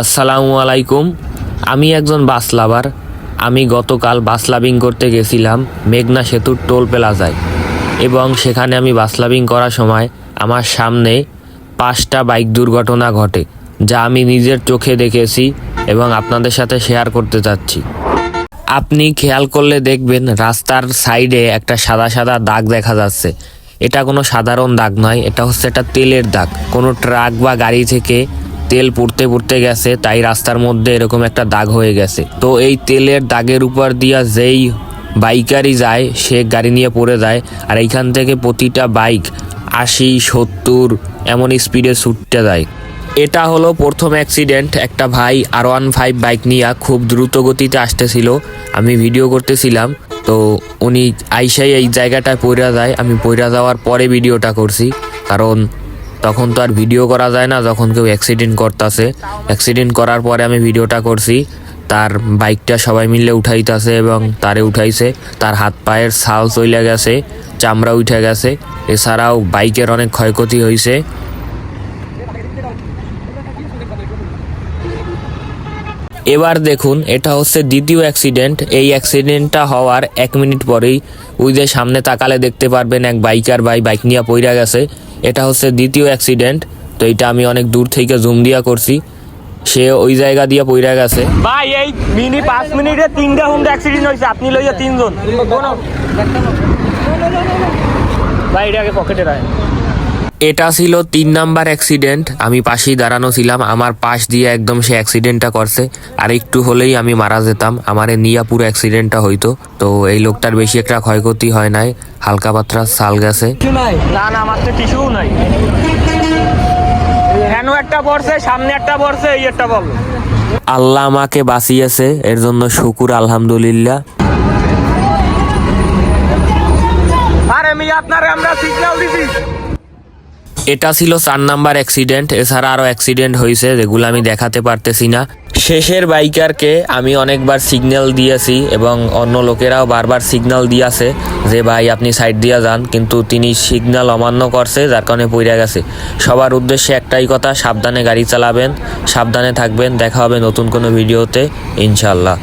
আসসালামু আলাইকুম। আমি একজন বাস লাভার। আমি গতকাল বাস লাভিং করতে গেছিলাম মেঘনা সেতুর টোল প্লাজায় এবং সেখানে আমি বাস লাভিং করার সময় আমার সামনে পাঁচটা বাইক দুর্ঘটনা ঘটে, যা আমি নিজের চোখে দেখেছি এবং আপনাদের সাথে শেয়ার করতে চাচ্ছি। আপনি খেয়াল করলে দেখবেন রাস্তার সাইডে একটা সাদা সাদা দাগ দেখা যাচ্ছে। এটা কোনো সাধারণ দাগ নয়, এটা হচ্ছে একটা তেলের দাগ। কোনো ট্রাক বা গাড়ি থেকে তেল পুড়তে পুড়তে গেছে, তাই রাস্তার মধ্যে এরকম একটা দাগ হয়ে গেছে। তো এই তেলের দাগের উপর দিয়া যেই বাইকারই যায়, সে গাড়ি নিয়ে পড়ে যায়, আর এইখান থেকে প্রতিটা বাইক আশি, সত্তর, এমন স্পিডে ছুটতে যায়। এটা হলো প্রথম অ্যাক্সিডেন্ট একটা ভাই আর ওয়ান ফাইভ বাইক নিয়ে খুব দ্রুত গতিতে আসতেছিল। আমি ভিডিও করতেছিলাম, তো উনি আইসাই এই জায়গাটায় পইরা যায়। আমি পইরা যাওয়ার পরে ভিডিওটা করছি, কারণ তখন তো আর ভিডিও করা যায় না, যখন কেউ অ্যাক্সিডেন্ট করতেছে। অ্যাক্সিডেন্ট করার পরে আমি ভিডিওটা করছি, তার বাইকটা সবাই মিলে উঠাইতেছে এবং তারে উঠাইছে। তার হাত পায়ের ছাল চলে গেছে, চামড়া উঠে গেছে। এছাড়াও বাইকের অনেক ক্ষয়ক্ষতি হয়েছে এবার দেখুন, এটা হচ্ছে দ্বিতীয় অ্যাক্সিডেন্ট এই অ্যাক্সিডেন্টটা হওয়ার এক মিনিট পরেই ওই যে সামনে তাকালে দেখতে পারবেন এক বাইকার ভাই বাইক নিয়ে পইরা গেছে। এটা হচ্ছে দ্বিতীয় অ্যাক্সিডেন্ট তো এটা আমি অনেক দূর থেকে জুম দিয়া করছি। সে ওই জায়গা দিয়ে পইরা গেছে। ভাই, এই মিনি পাঁচ মিনিটে তিনটা হুন্ডা অ্যাক্সিডেন্ট হয়েছে। আপনি লইয়া তিনজন। ভাই এটা আগে পকেটে রায় এটা ছিল তিন নাম্বার অ্যাক্সিডেন্ট আমি পাশেই দাঁড়ানো ছিলাম আমার পাশ দিয়ে একদম সে অ্যাক্সিডেন্টটা করছে। আর একটু হলেই আমি মারা যেতাম। আমার নিয়া পুরো অ্যাক্সিডেন্টটা হইতো। তো এই লোকটার বেশি একটা ক্ষয়ক্ষতি হয় নাই। হালকা পাতলা সাল গেছে। না না আমার তো টিস্যু নাই। কেন একটা পড়ছে সামনে একটা পড়ছে এই একটা বল। আল্লাহ আমাকে বাঁচিয়েছে এর জন্য শুকুর আলহামদুলিল্লাহ। আরে আমি আপনারে আমরা সিগন্যাল দিছি। এটা ছিল চার নাম্বার অ্যাক্সিডেন্ট এছাড়া আরও অ্যাক্সিডেন্ট হয়েছে, যেগুলো আমি দেখাতে পারতেছি না। শেষের বাইকারকে আমি অনেকবার সিগন্যাল দিয়েছি এবং অন্য লোকেরাও বারবার সিগন্যাল দিয়েছে যে, ভাই, আপনি সাইড দিয়ে যান। কিন্তু তিনি সিগন্যাল অমান্য করছে, যার কারণে পইরা গেছে। সবার উদ্দেশ্যে একটাই কথা, সাবধানে গাড়ি চালাবেন, সাবধানে থাকবেন। দেখা হবে নতুন কোনো ভিডিওতে ইনশাল্লাহ